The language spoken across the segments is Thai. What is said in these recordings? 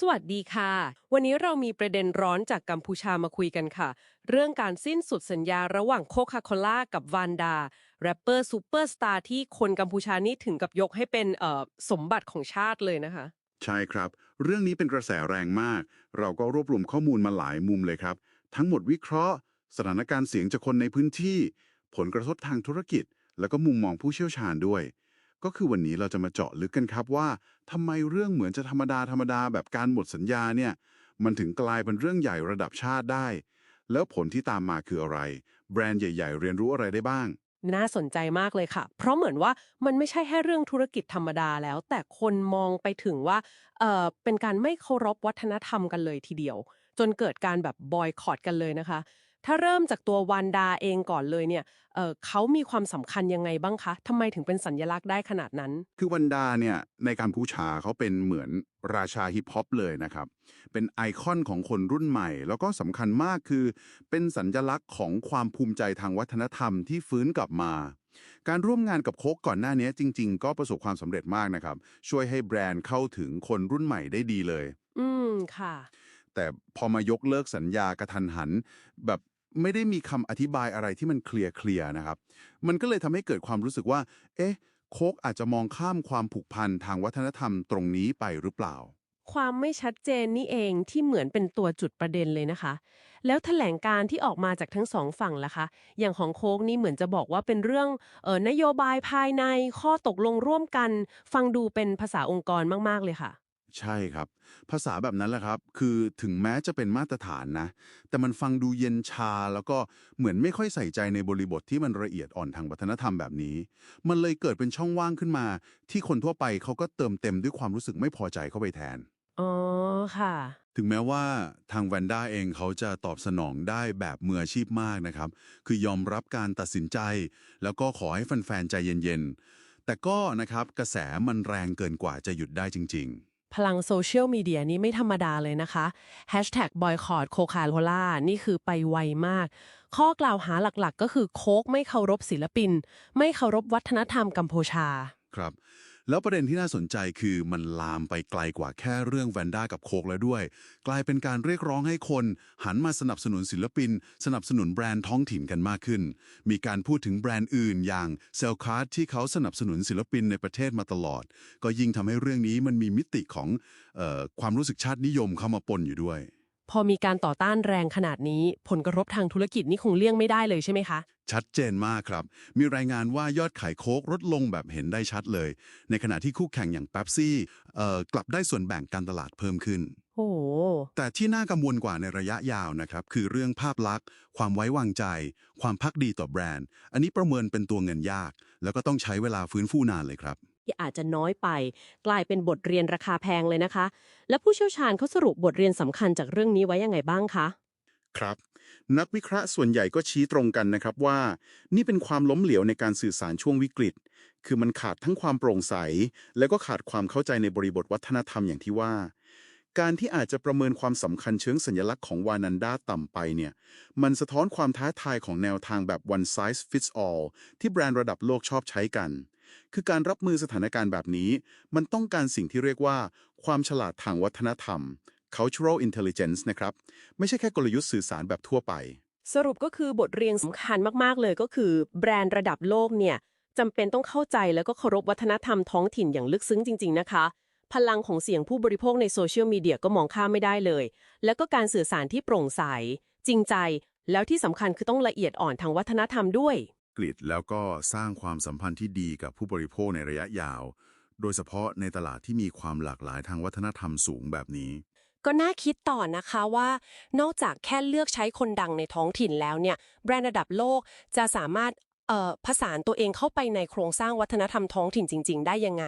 สวัสดีค่ะ วันนี้เรามีประเด็นร้อนจากกัมพูชามาคุยกันค่ะ เรื่องการสิ้นสุดสัญญาระหว่างโคคาโคล่ากับวานดา แรปเปอร์ซูเปอร์สตาร์ที่คนกัมพูชานี่ถึงกับยกให้เป็นสมบัติของชาติเลยนะคะ ใช่ครับ เรื่องนี้เป็นกระแสแรงมาก เราก็รวบรวมข้อมูลมาหลายมุมเลยครับ ทั้งหมดวิเคราะห์ สถานการณ์เสียงจากคนในพื้นที่ ผลกระทบทางธุรกิจ แล้วก็มุมมองผู้เชี่ยวชาญด้วย ก็คือวันนี้เราจะมาเจาะลึกกันครับว่าทำไมเรื่องเหมือนจะธรรมดาธรรมดาแบบการหมดสัญญาเนี่ยมันถึงกลายเป็นเรื่องใหญ่ระดับชาติได้ แล้วผลที่ตามมาคืออะไร แบรนด์ใหญ่ ๆ เรียนรู้อะไรได้บ้าง น่าสนใจมากเลยค่ะ เพราะเหมือนว่ามันไม่ใช่แค่เรื่องธุรกิจธรรมดาแล้ว แต่คนมองไปถึงว่าเออเป็นการไม่เคารพวัฒนธรรมกันเลยทีเดียว จนเกิดการแบบบอยคอตกันเลยนะคะ ถ้าเริ่มจากตัววันดาเองก่อนเลยเนี่ยเอ่อเขามีความสำคัญยังไงบ้างคะทำไมถึงเป็นสัญลักษณ์ได้ขนาดนั้น คือวันดาเนี่ยในการพูชาเขาเป็นเหมือนราชาฮิปฮอปเลยนะครับ เป็นไอคอนของคนรุ่นใหม่ แล้วก็สำคัญมากคือ เป็นสัญลักษณ์ของความภูมิใจทางวัฒนธรรมที่ฟื้นกลับมาการร่วมงานกับโค้กก่อนหน้านี้จริง ๆ ก็ประสบความสำเร็จมากนะครับ ช่วยให้แบรนด์เข้าถึงคนรุ่นใหม่ได้ดีเลย อืมค่ะ แต่พอมายกเลิกสัญญากระทันหัน แบบไม่ได้มีคำอธิบายอะไรที่มันเคลียร์เคลียร์นะครับ มันก็เลยทำให้เกิดความรู้สึกว่า เอ๊ะ โคกอาจจะมองข้ามความผูกพันทางวัฒนธรรมตรงนี้ไปหรือเปล่า ความไม่ชัดเจนนี่เองที่เหมือนเป็นตัวจุดประเด็นเลยนะคะ แล้วแถลงการที่ออกมาจากทั้งสองฝั่งล่ะคะ อย่างของโคกนี่เหมือนจะบอกว่าเป็นเรื่องเออนโยบายภายในข้อตกลงร่วมกัน ฟังดูเป็นภาษาองค์กรมากๆเลยค่ะ ใช่ครับ ภาษาแบบนั้นแหละครับ คือถึงแม้จะเป็นมาตรฐานนะ แต่มันฟังดูเย็นชาแล้วก็เหมือนไม่ค่อยใส่ใจในบริบทที่มันละเอียดอ่อนทางวัฒนธรรมแบบนี้ มันเลยเกิดเป็นช่องว่างขึ้นมา ที่คนทั่วไปเขาก็เติมเต็มด้วยความรู้สึกไม่พอใจเข้าไปแทนอ๋อค่ะ ถึงแม้ว่าทางแวนด้าเองเขาจะตอบสนองได้แบบมืออาชีพมากนะครับ คือยอมรับการตัดสินใจ แล้วก็ขอให้แฟนๆใจเย็นๆแต่ก็นะครับกระแสมันแรงเกินกว่าจะหยุดได้จริง พลังโซเชียลมีเดียนี้ไม่ธรรมดาเลยนะคะ Hashtag boycott Coca-Cola นี่คือไปไวมาก ข้อกล่าวหาหลักๆ ก็คือโค้กไม่เคารพศิลปิน ไม่เคารพวัฒนธรรมกัมพูชา ครับ แล้วประเด็นที่น่าสนใจคือมันลามไปไกลกว่าแค่เรื่องแวนด้ากับโคกแล้วด้วย กลายเป็นการเรียกร้องให้คนหันมาสนับสนุนศิลปิน สนับสนุนแบรนด์ท้องถิ่นกันมากขึ้น มีการพูดถึงแบรนด์อื่นอย่างเซลคาร์ดที่เขาสนับสนุนศิลปินในประเทศมาตลอด ก็ยิ่งทำให้เรื่องนี้มันมีมิติของออความรู้สึกชาตินิยมเข้ามาปนอยู่ด้วย พอมีการต่อต้านแรงขนาดนี้ ผลกระทบทางธุรกิจนี่คงเลี่ยงไม่ได้เลยใช่ไหมคะ ชัดเจนมากครับ มีรายงานว่ายอดขายโค้กลดลงแบบเห็นได้ชัดเลย ในขณะที่คู่แข่งอย่าง p ป๊บซี่กลับได้ส่วนแบ่งการตลาดเพิ่มขึ้น โอ้โหแต่ที่น่ากังวลกว่าในระยะยาวนะครับ คือเรื่องภาพลักษณ์ ความไว้วางใจ ความพักดีต่อแบรนด์ อันนี้ประเมินเป็นตัวเงินยาก แล้วก็ต้องใช้เวลาฟื้นฟูนานเลยครับ ที่อาจจะน้อยไป กลายเป็นบทเรียนราคาแพงเลยนะคะ และผู้เชี่ยวชาญเขาสรุปบทเรียนสำคัญจากเรื่องนี้ไว้ยังไงบ้างคะครับนักวิเคราะห์ส่วนใหญ่ก็ชี้ตรงกันนะครับว่า นี่เป็นความล้มเหลวในการสื่อสารช่วงวิกฤต คือมันขาดทั้งความโปร่งใส แล้วก็ขาดความเข้าใจในบริบทวัฒนธรรมอย่างที่ว่า การที่อาจจะประเมินความสำคัญเชิงสัญลักษณ์ของวานันดาต่ำไปเนี่ย มันสะท้อนความท้าทายของแนวทางแบบ one size fits all ที่แบรนด์ระดับโลกชอบใช้กัน คือการรับมือสถานการณ์แบบนี้ มันต้องการสิ่งที่เรียกว่า ความฉลาดทางวัฒนธรรม cultural intelligence นะครับ ไม่ใช่แค่กลยุทธ์สื่อสารแบบทั่วไป สรุปก็คือบทเรียนสำคัญมาก ๆ เลยก็คือ แบรนด์ระดับโลกเนี่ยจำเป็นต้องเข้าใจแล้วก็เคารพวัฒนธรรมท้องถิ่นอย่างลึกซึ้งจริง ๆ นะคะ พลังของเสียงผู้บริโภคในโซเชียลมีเดียก็มองข้ามไม่ได้เลย แล้วก็การสื่อสารที่โปร่งใส จริงใจ แล้วที่สำคัญคือต้องละเอียดอ่อนทางวัฒนธรรมด้วย กฤษแล้วก็สร้างความสัมพันธ์ที่ดีกับผู้บริโภคในระยะยาว โดยเฉพาะในตลาดที่มีความหลากหลายทางวัฒนธรรมสูงแบบนี้ ก็น่าคิดต่อนะคะว่า นอกจากแค่เลือกใช้คนดังในท้องถิ่นแล้วเนี่ย แบรนด์ระดับโลกจะสามารถผสานตัวเองเข้าไปในโครงสร้างวัฒนธรรมท้องถิ่นจริง ๆ ได้ยังไง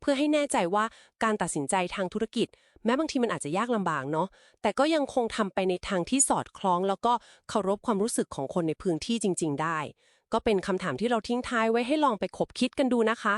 เพื่อให้แน่ใจว่าการตัดสินใจทางธุรกิจ แม้บางทีมันอาจจะยากลำบากเนาะแต่ก็ยังคงทำไปในทางที่สอดคล้อง แล้วก็เคารพความรู้สึกของคนในพื้นที่จริง ๆ ได้ ก็เป็นคำถามที่เราทิ้งท้ายไว้ให้ลองไปคบคิดกันดูนะคะ